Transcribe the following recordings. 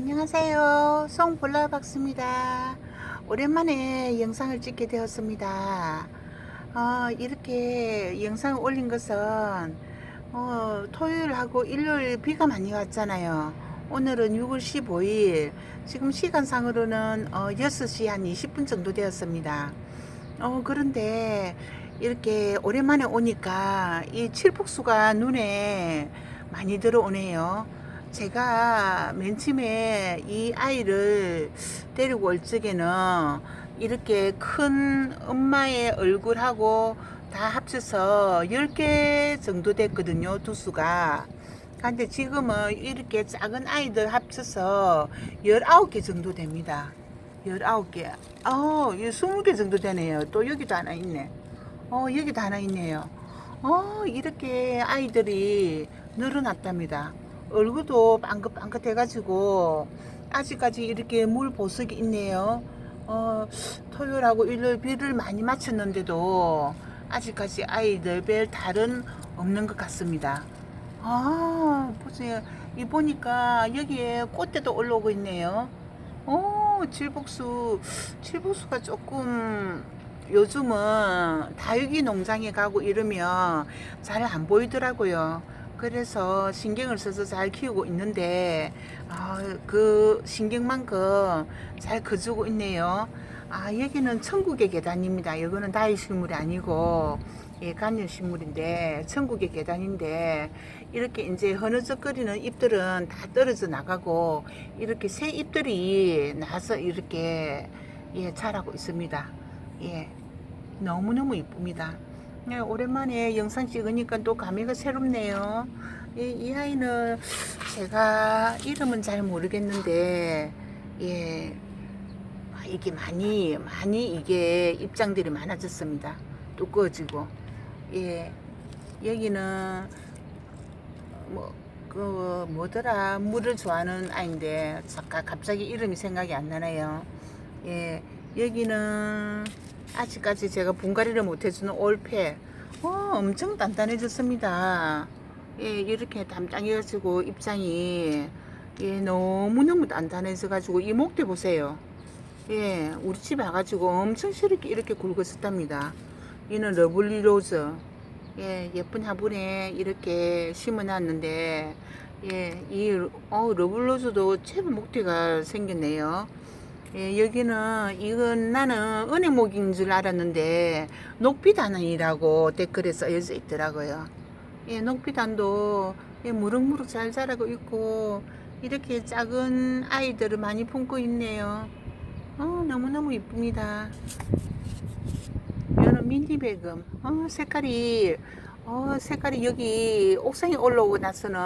안녕하세요. 송볼라박스입니다. 오랜만에 영상을 찍게 되었습니다. 어, 이렇게 영상을 올린 것은 어, 토요일하고 일요일 비가 많이 왔잖아요. 오늘은 6월 15일, 지금 시간상으로는 어, 6시 한 20분 정도 되었습니다. 어, 그런데 이렇게 오랜만에 오니까 이 칠복수가 눈에 많이 들어오네요. 제가 맨 처음에 이 아이를 데리고 올 적에는 이렇게 큰 엄마의 얼굴하고 다 합쳐서 10개 정도 됐거든요, 두수가. 근데 지금은 이렇게 작은 아이들 합쳐서 19개 정도 됩니다. 19개. 어, 이 20개 정도 되네요. 또 여기도 하나 있네. 어, 여기도 하나 있네요. 어, 이렇게 아이들이 늘어났답니다. 얼굴도 빵긋빵긋 해가지고, 아직까지 이렇게 물 보석이 있네요. 어, 토요일하고 일요일 비를 많이 맞췄는데도, 아직까지 아이들 별 다른 없는 것 같습니다. 아, 보세요. 이 보니까 여기에 꽃대도 올라오고 있네요. 어, 칠복수, 칠복수가 조금 요즘은 다육이 농장에 가고 이러면 잘 안 보이더라고요. 그래서 신경을 써서 잘 키우고 있는데, 아, 그 신경만큼 잘 커주고 있네요. 아, 여기는 천국의 계단입니다. 이거는 다이 식물이 아니고, 예, 간열식물인데, 천국의 계단인데, 이렇게 이제 흐느적거리는 잎들은 다 떨어져 나가고, 이렇게 새 잎들이 나서 이렇게, 예, 자라고 있습니다. 예, 너무너무 이쁩니다. 예, 오랜만에 영상 찍으니까 또 감회가 새롭네요. 이, 이 아이는 제가 이름은 잘 모르겠는데, 예, 아, 이게 많이, 많이 이게 입장들이 많아졌습니다. 두꺼워지고. 예, 여기는, 뭐, 그, 뭐더라, 물을 좋아하는 아이인데, 잠깐 갑자기 이름이 생각이 안 나네요. 예, 여기는 아직까지 제가 분갈이를 못해주는 올패. 어, 엄청 단단해졌습니다. 예, 이렇게 담당해가지고 입장이, 예, 너무너무 단단해져가지고, 이 목대 보세요. 예, 우리 집에 와가지고 엄청 시럽게 이렇게 굵어졌답니다. 이는 러블리 로즈. 예, 예쁜 화분에 이렇게 심어놨는데, 예, 이, 어, 러블로즈도 제법 목대가 생겼네요. 예, 여기는 이건 나는 은행목인 줄 알았는데 녹비단이라고 댓글에 써져 있더라고요. 예, 녹비단도 예, 무럭무럭 잘 자라고 있고 이렇게 작은 아이들을 많이 품고 있네요. 어, 너무너무 이쁩니다. 이거는 민디베금. 어, 색깔이 어, 색깔이 여기 옥상에 올라오고 나서는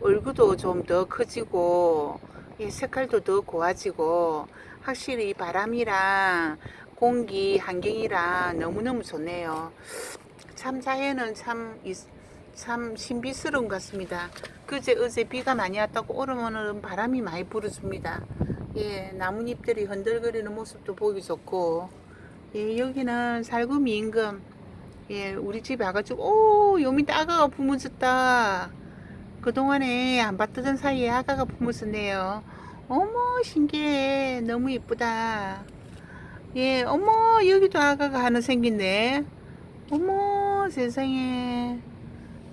얼굴도 좀 더 커지고 이 색깔도 더 고와지고 확실히 바람이랑 공기 환경이랑 너무너무 좋네요. 참 자연은 참, 이- 참 신비스러운 것 같습니다. 그제 어제 비가 많이 왔다고 오르면은 바람이 많이 불어줍니다. 예, 나뭇잎들이 흔들거리는 모습도 보기 좋고, 예, 여기는 살구미 임금. 예, 우리 집에 와가지고, 오, 요미 아가가 부무졌다. 그동안에 안 봤던 사이에 아가가 품었었네요. 어머, 신기해. 너무 이쁘다. 예, 어머, 여기도 아가가 하나 생겼네. 어머, 세상에.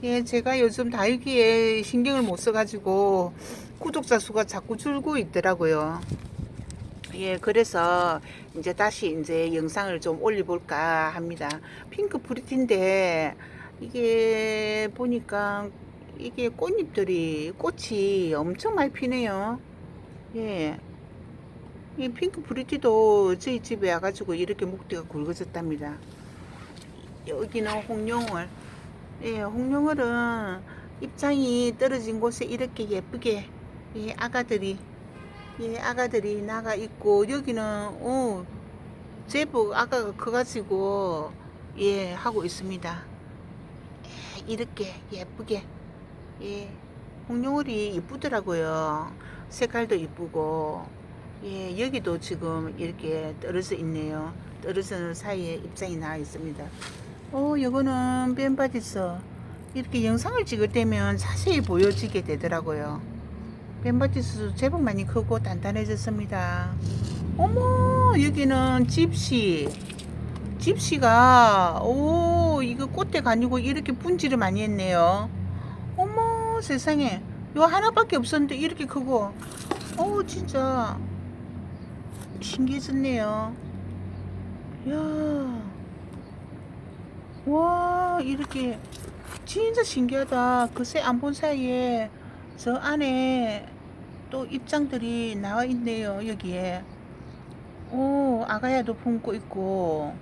예, 제가 요즘 다육이에 신경을 못 써가지고 구독자 수가 자꾸 줄고 있더라고요. 예, 그래서 이제 다시 이제 영상을 좀 올려볼까 합니다. 핑크 프리티인데 이게 보니까 이게 꽃잎들이 꽃이 엄청 많이 피네요. 예. 이 핑크 프리티도 저희 집에 와가지고 이렇게 목대가 굵어졌답니다. 여기는 홍룡을. 예, 홍룡을은 입장이 떨어진 곳에 이렇게 예쁘게 예, 아가들이 예, 아가들이 나가 있고 여기는 어, 제법 아가가 커가지고 예 하고 있습니다. 예, 이렇게 예쁘게 예, 홍룡을이 이쁘더라고요. 색깔도 이쁘고 예, 여기도 지금 이렇게 떨어져 있네요. 떨어지는 사이에 입장이 나와 있습니다. 어, 이거는 벤바디스. 이렇게 영상을 찍을 때면 자세히 보여지게 되더라고요. 벤바티스도 제법 많이 크고 단단해졌습니다. 어머 여기는 집시 집시가 오 이거 꽃대가 아니고 이렇게 분지를 많이 했네요. 세상에 요 하나밖에 없었는데 이렇게 크고 오 진짜 신기해졌네요. 야. 와 이렇게 진짜 신기하다. 글쎄 안본 사이에 저 안에 또 입장들이 나와 있네요. 여기에. 오 아가야도 품고 있고.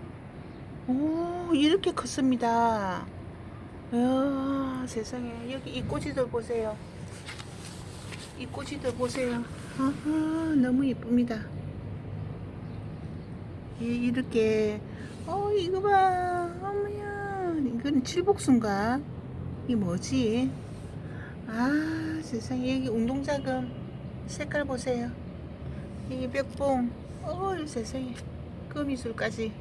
오 이렇게 컸습니다. 이야 세상에. 여기 이 꼬지들 보세요. 이 꼬지들 보세요. 아하 너무 예쁩니다. 예, 이렇게. 어 이거 봐. 어머야. 이건 칠복순가? 이 뭐지? 아 세상에. 여기 운동자금 색깔 보세요. 여기 벽봉. 어 세상에. 거미줄까지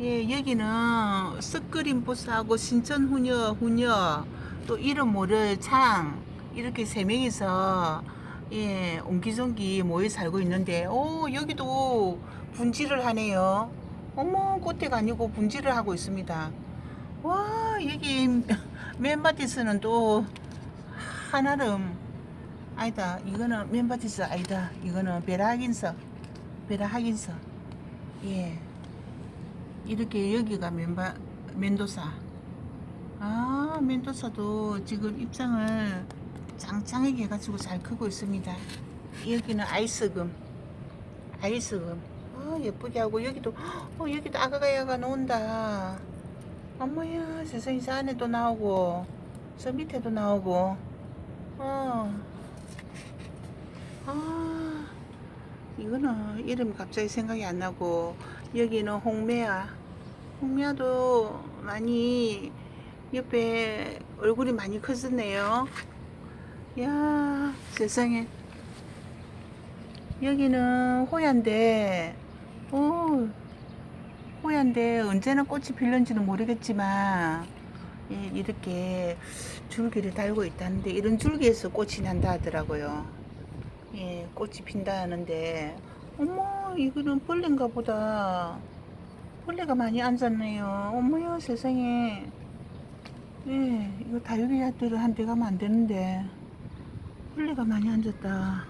예 여기는 썩그린 보스하고 신천 후녀 또 이름 모를 창 이렇게 세 명이서 예 옹기종기 모여 살고 있는데 오 여기도 분지를 하네요. 어머 꽃대가 아니고 분지를 하고 있습니다. 와 여기 맨바티스는 또 한아름. 아니다 이거는 맨바티스 아니다. 이거는 베라하긴서 베라하긴서 예 이렇게 여기가 맨바 멘도사. 아 멘도사도 지금 입장을 짱짱하게 해가지고 잘 크고 있습니다. 여기는 아이스금. 아이스금. 아 예쁘게 하고 여기도 어 여기도 아가가야가 나온다. 어머야 세상에 저 안에도 나오고 저 밑에도 나오고. 어. 아 이거는 이름 갑자기 생각이 안 나고 여기는 홍매야 홍매야도 많이 옆에 얼굴이 많이 커졌네요 야 세상에 여기는 호야인데 오 호야인데 언제나 꽃이 필는지는 모르겠지만 예, 이렇게 줄기를 달고 있다는데 이런 줄기에서 꽃이 난다 하더라고요. 예, 꽃이 핀다 하는데 어머 이거는 벌레인가 보다. 벌레가 많이 앉았네요. 어머요 세상에. 예, 이거 다육이들은 한대 가면 안 되는데 벌레가 많이 앉았다.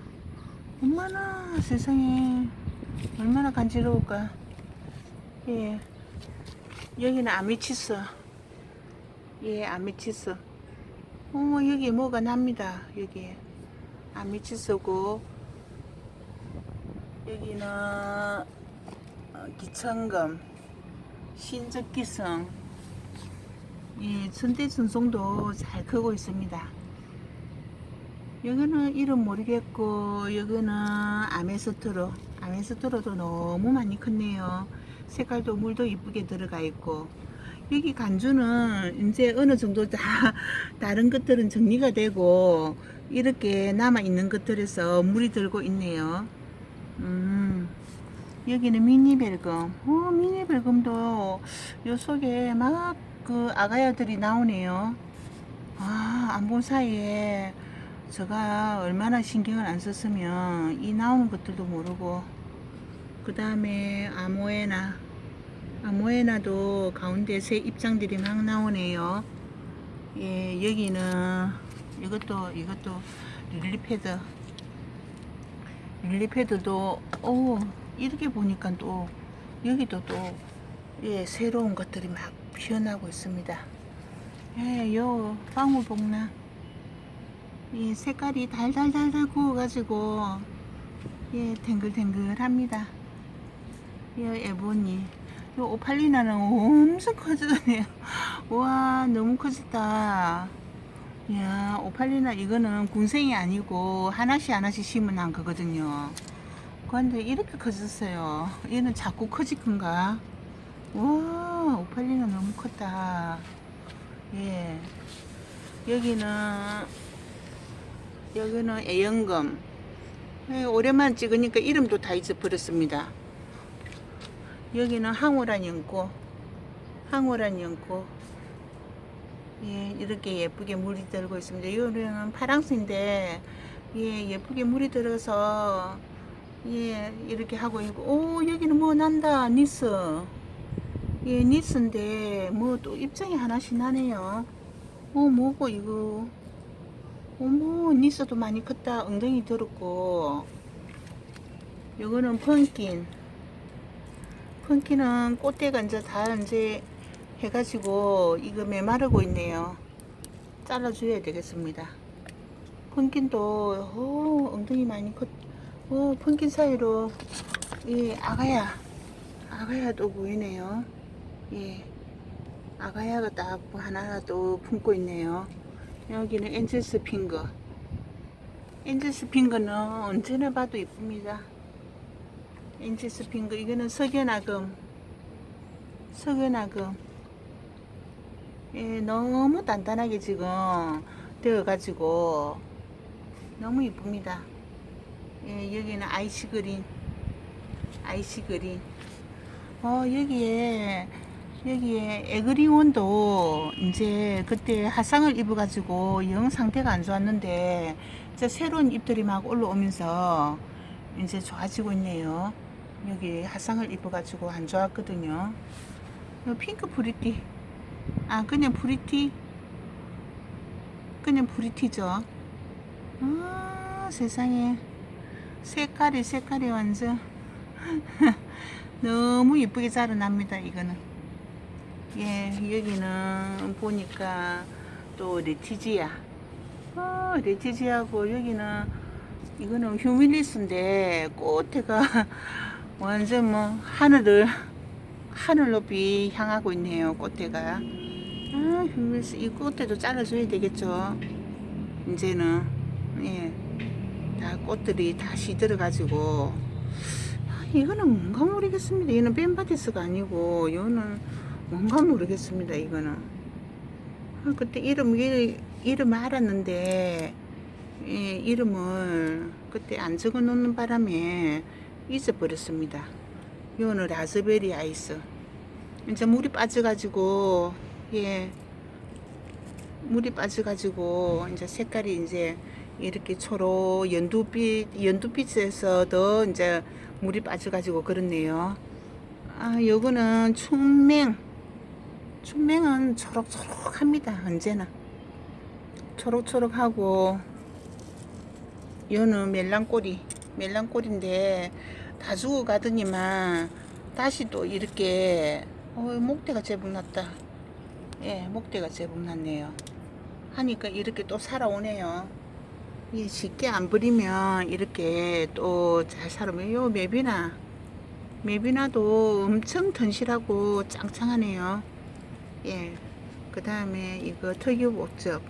엄마나 세상에 얼마나 간지러울까. 예, 여기는 아미치스. 예, 아미치스. 어, 여기 뭐가 납니다. 여기 아미치스고 여기는 어, 기천금, 신적기성, 예, 천대순송도 잘 크고 있습니다. 여기는 이름 모르겠고 여기는 아메스트로. 아메스트로도 너무 많이 컸네요. 색깔도 물도 이쁘게 들어가 있고. 여기 간주는 이제 어느 정도 다 다른 것들은 정리가 되고 이렇게 남아 있는 것들에서 물이 들고 있네요. 음 여기는 미니벨금. 어 미니벨금도 요 속에 막 그 아가야들이 나오네요. 아 안 본 사이에 제가 얼마나 신경을 안 썼으면 이 나오는 것들도 모르고 그 다음에 아모에나. 아모에나도 가운데 새 입장들이 막 나오네요. 예 여기는 이것도 이것도 릴리패드. 릴리패드도 오 이렇게 보니까 또 여기도 또 예, 새로운 것들이 막 피어나고 있습니다 예, 요 방울복나 이 색깔이 달달달달 구워가지고 예 탱글탱글합니다. 이 에보니 이 오팔리나는 엄청 커지네요. 와 너무 커졌다. 이야 오팔리나 이거는 군생이 아니고 하나씩 하나씩 심은 거거든요. 그런데 이렇게 커졌어요. 얘는 자꾸 커질 건가? 와 오팔리나 너무 컸다. 예 여기는 여기는 애연금. 예, 오랜만 찍으니까 이름도 다 잊어버렸습니다. 여기는 항우란 연꽃. 항우란 연꽃. 예, 이렇게 예쁘게 물이 들고 있습니다. 여기는 파랑새인데 예, 예쁘게 물이 들어서 예, 이렇게 하고 있고 오, 여기는 뭐 난다. 니스. 예, 니스인데 뭐 또 입장이 하나씩 나네요. 어, 뭐고 이거. 어머, 니스도 많이 컸다. 엉덩이 들었고. 요거는 펑킨. 펑킨은 꽃대가 이제 다 이제 해가지고 이거 메마르고 있네요. 잘라줘야 되겠습니다. 펑킨도 어, 엉덩이 많이 컸. 어, 펑킨 사이로 예, 아가야, 아가야도 보이네요. 예, 아가야가 딱 하나 또 품고 있네요. 여기는 엔젤스 핑거. 엔젤스 핑거는 언제나 봐도 이쁩니다. 엔젤스 핑거 이거는 석연아금. 석연아금. 예, 너무 단단하게 지금 되어 가지고 너무 이쁩니다. 예, 여기는 아이시 그린. 아이시 그린. 어, 여기에, 여기에 에그리온도 이제 그때 화상을 입어가지고 영 상태가 안 좋았는데 이제 새로운 잎들이 막 올라오면서 이제 좋아지고 있네요. 여기 화상을 입어가지고 안 좋았거든요. 요 핑크 프리티. 아, 그냥 프리티. 그냥 프리티죠. 아, 세상에. 색깔이, 색깔이 완전. 너무 이쁘게 자라납니다, 이거는. 예, 여기는 보니까 또 레티지아. 어, 레티지아고 여기는 이거는 휴밀리스인데 꽃대가 완전 뭐 하늘을 하늘 높이 향하고 있네요, 꽃대가. 아, 휴밀리스 이 꽃대도 잘라줘야 되겠죠. 이제는 예, 다 꽃들이 다 시들어가지고 아, 이거는 뭔가 모르겠습니다. 이거는 벤바디스가 아니고 이거는 뭔가 모르겠습니다. 이거는 아, 그때 이름 이- 이름 알았는데 예, 이름을 그때 안 적어 놓는 바람에 잊어버렸습니다. 이거는 라즈베리 아이스. 이제 물이 빠져가지고 예 물이 빠져가지고 이제 색깔이 이제 이렇게 초록 연두빛 연두빛에서 더 이제 물이 빠져가지고 그렇네요. 아 요거는 충맹. 충맹은 초록초록합니다 언제나. 초록초록하고 요는 멜랑꼬리. 멜랑꼬리인데 다 죽어가더니만 다시 또 이렇게 어 목대가 제법 났다. 예 목대가 제법 났네요. 하니까 이렇게 또 살아오네요 예, 쉽게 안 버리면 이렇게 또 잘 살아오면 요 메비나 메비나도 엄청 튼실하고 짱짱하네요 예. 그 다음에 이거 특유 목적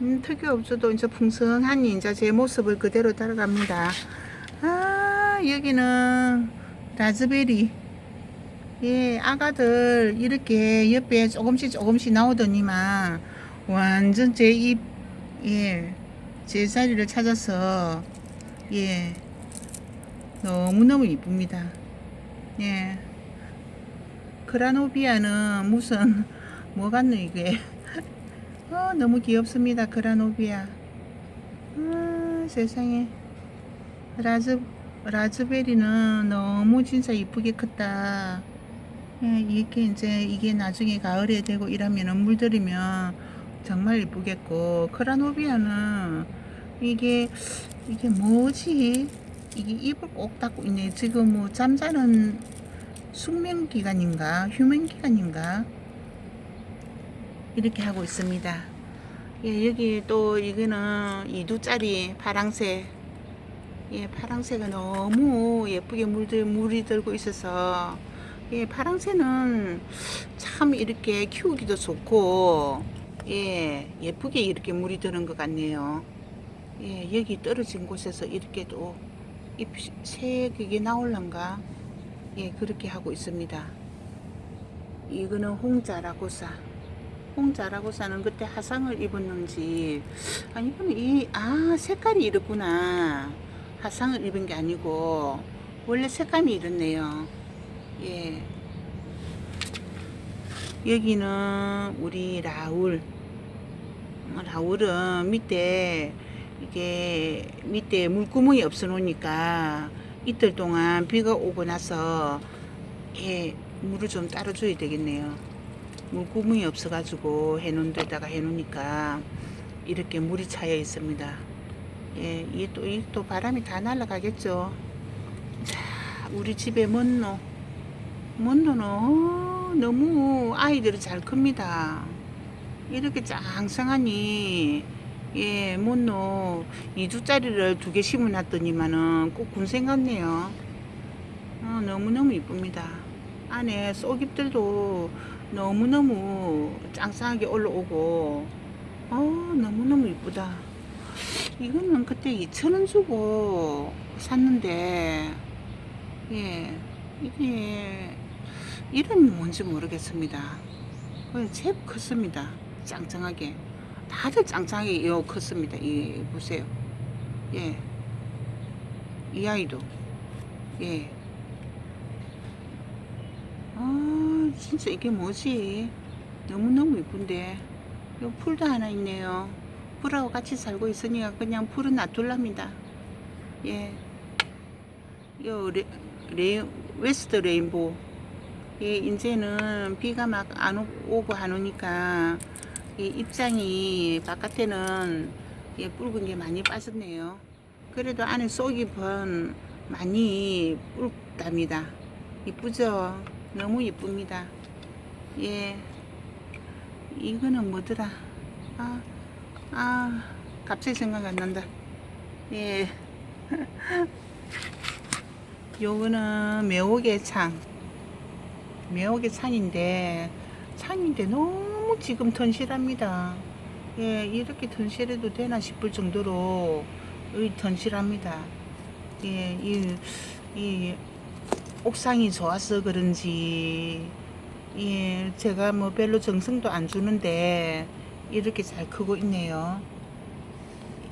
음, 특유 업주도 이제 풍성하니 이제 제 모습을 그대로 따라갑니다. 아, 여기는 라즈베리. 예, 아가들 이렇게 옆에 조금씩 조금씩 나오더니만 완전 제 입, 예, 제 자리를 찾아서 예, 너무너무 이쁩니다. 예. 크라노비아는 무슨 뭐 같노 이게 어, 너무 귀엽습니다. 그라노비아. 아, 세상에. 라즈, 라즈베리는 너무 진짜 이쁘게 컸다. 예, 이렇게 이제 이게 나중에 가을에 되고 이러면은 물들이면 정말 이쁘겠고, 크라노비아는 이게, 이게 뭐지? 이게 입을 꼭 닫고 있네. 지금 뭐 잠자는 숙면 기간인가? 휴면 기간인가? 이렇게 하고 있습니다. 예, 여기 또 이거는 2두짜리 파랑새. 예, 파랑새가 너무 예쁘게 물들, 물이 들고 있어서, 예, 파랑새는 참 이렇게 키우기도 좋고, 예, 예쁘게 이렇게 물이 드는 것 같네요. 예, 여기 떨어진 곳에서 이렇게 또 잎새 그게 나올란가? 예, 그렇게 하고 있습니다. 이거는 홍자라고사. 홍자라고사는 그때 화상을 입었는지 아니 이거는 이 아 색깔이 이렇구나 화상을 입은 게 아니고 원래 색감이 이렇네요 예 여기는 우리 라울 라울은 밑에 이게 밑에 물구멍이 없어 놓으니까 이틀 동안 비가 오고 나서 예, 물을 좀 따라줘야 되겠네요. 물구멍이 없어 가지고 해놓은 데다가 해놓으니까 이렇게 물이 차여 있습니다. 예, 이게 또, 이또 바람이 다 날아가겠죠. 자, 우리 집에 먼노. 먼노는 어, 너무 아이들이 잘 큽니다. 이렇게 짱쌍하니, 예, 먼노 2주짜리를 두 개 심어놨더니만은 꼭 군생 같네요. 어, 너무너무 이쁩니다. 안에 쏙잎들도 너무너무 짱짱하게 올라오고, 어, 너무너무 이쁘다. 이거는 그때 2,000원 주고 샀는데, 예, 이게, 이름이 뭔지 모르겠습니다. 어, 제법 컸습니다. 짱짱하게. 다들 짱짱하게 요 컸습니다. 이, 보세요. 예. 이 아이도. 예. 아, 진짜 이게 뭐지? 너무너무 이쁜데. 요 풀도 하나 있네요. 풀하고 같이 살고 있으니까 그냥 풀은 놔둘랍니다. 예. 요 레, 레, 웨스트 레인보우. 예, 이제는 비가 막 안 오고 안 오니까 이 입장이 바깥에는 예, 붉은 게 많이 빠졌네요. 그래도 안에 속잎은 많이 붉답니다. 이쁘죠? 너무 이쁩니다. 예. 이거는 뭐더라? 아, 아, 갑자기 생각 안 난다. 예. 요거는 매혹의 창. 매혹의 창인데, 창인데 너무 지금 던실합니다. 예, 이렇게 던실해도 되나 싶을 정도로 의 던실합니다. 예, 이, 이 옥상이 좋아서 그런지, 예, 제가 뭐 별로 정성도 안 주는데, 이렇게 잘 크고 있네요.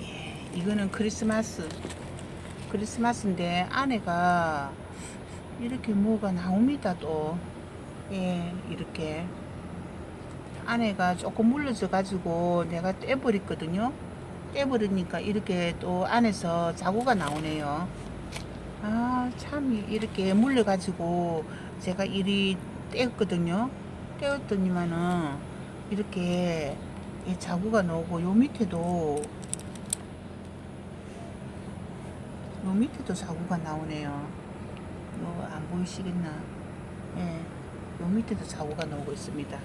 예, 이거는 크리스마스. 크리스마스인데, 안에가 이렇게 뭐가 나옵니다, 또. 예, 이렇게. 안에가 조금 물러져 가지고 내가 떼버렸거든요. 떼버리니까 이렇게 또 안에서 자구가 나오네요. 아, 참 이렇게 물려 가지고 제가 이리 떼었거든요. 떼었더니만은 이렇게 이 자구가 나오고 요 밑에도 요 밑에도 자구가 나오네요. 요 안 보이시겠나? 예. 요 밑에도 자구가 나오고 있습니다.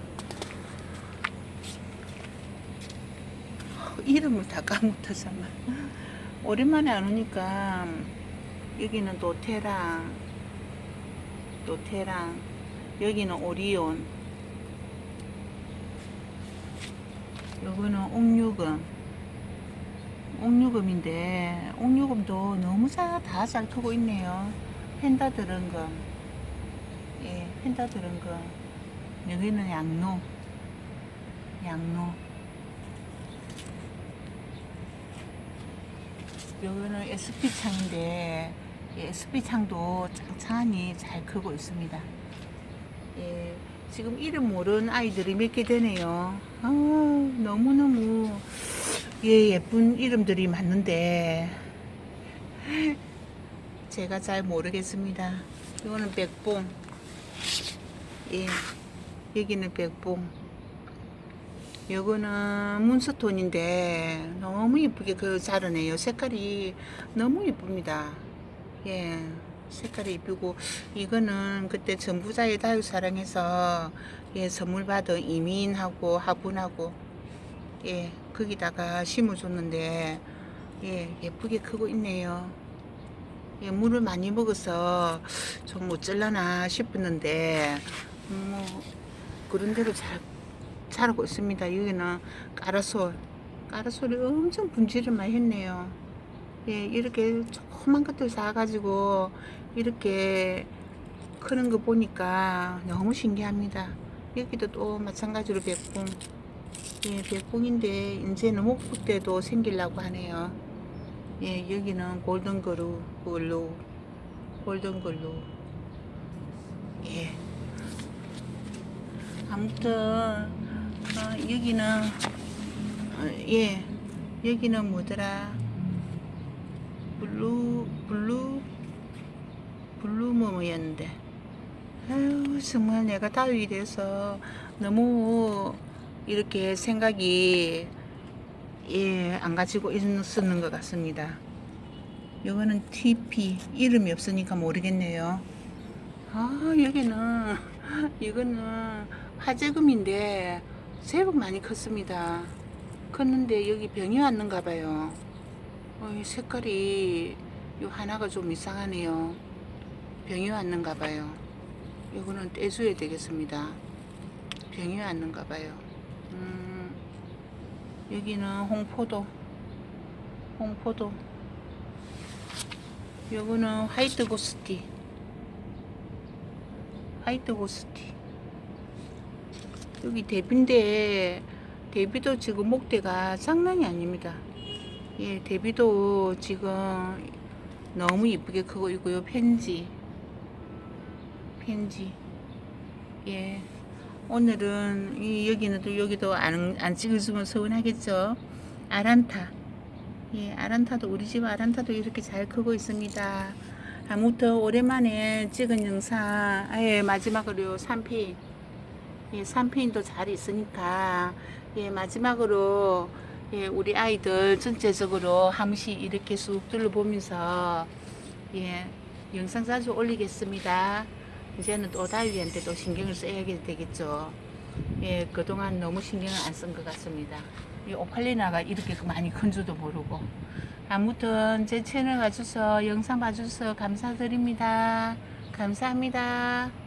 이름을 다 까먹었잖아. 오랜만에 안 오니까 여기는 노테랑 노테랑 여기는 오리온 요거는 옥류금 옥류금인데 옥류금도 너무 다잘 크고 있네요. 펜다 거. 예, 펜다 거. 여기는 양로. 양로. 여기는 SP 창인데 이 SP 창도 짱짱하니 잘 크고 있습니다. 예, 지금 이름 모르는 아이들이 몇 개 되네요. 아, 너무너무 예, 예쁜 이름들이 많는데 제가 잘 모르겠습니다. 이거는 백봉. 예, 여기는 백봉. 요거는 문스톤인데 너무 이쁘게 그 자르네요. 색깔이 너무 이쁩니다. 예, 색깔이 이쁘고 이거는 그때 전부자의 다육사랑해서 예, 선물 받은 이민하고 화분하고 예, 거기다가 심어줬는데 예, 예쁘게 크고 있네요. 예, 물을 많이 먹어서 좀 어쩔라나 싶었는데 뭐 그런 대로 잘 자라고 있습니다. 여기는 까라솔. 까라솔이 엄청 분질을 많이 했네요. 예, 이렇게 조그만 것들 사가지고 이렇게 크는 거 보니까 너무 신기합니다. 여기도 또 마찬가지로 백봉. 예, 백봉인데 이제는 목국 때도 생기려고 하네요. 예, 여기는 골든그루, 글루, 골든글루. 예. 아무튼 어, 여기는 어, 예 여기는 뭐더라 블루 블루 블루 뭐뭐였는데 아유 정말 내가 다윗이 돼서 너무 이렇게 생각이 예, 안 가지고 있는 것 같습니다. 이거는 TP 이름이 없으니까 모르겠네요. 아 여기는 이거는 화재금인데 제법 많이 컸습니다. 컸는데 여기 병이 왔는가 봐요. 어, 이 색깔이 요 하나가 좀 이상하네요. 병이 왔는가 봐요. 이거는 떼줘야 되겠습니다. 병이 왔는가 봐요. 음, 여기는 홍포도. 홍포도. 요거는 화이트 고스티. 화이트 고스티. 여기 대비인데, 대비도 지금 목대가 장난이 아닙니다. 예, 대비도 지금 너무 이쁘게 크고 있고요. 펜지. 펜지. 예. 오늘은 이 여기는 또 여기도 안, 안 찍어주면 서운하겠죠. 아란타. 예, 아란타도 우리 집 아란타도 이렇게 잘 크고 있습니다. 아무튼 오랜만에 찍은 영상, 예, 마지막으로 3페인. 예, 3페인도 잘 있으니까, 예, 마지막으로, 예, 우리 아이들 전체적으로 한 번씩 이렇게 쑥 둘러보면서, 예, 영상 자주 올리겠습니다. 이제는 또 다윗한테 또 신경을 써야 되겠죠. 예, 그동안 너무 신경을 안 쓴 것 같습니다. 이 오팔리나가 이렇게 많이 큰 줄도 모르고. 아무튼 제 채널 와주셔서 영상 봐주셔서 감사드립니다. 감사합니다.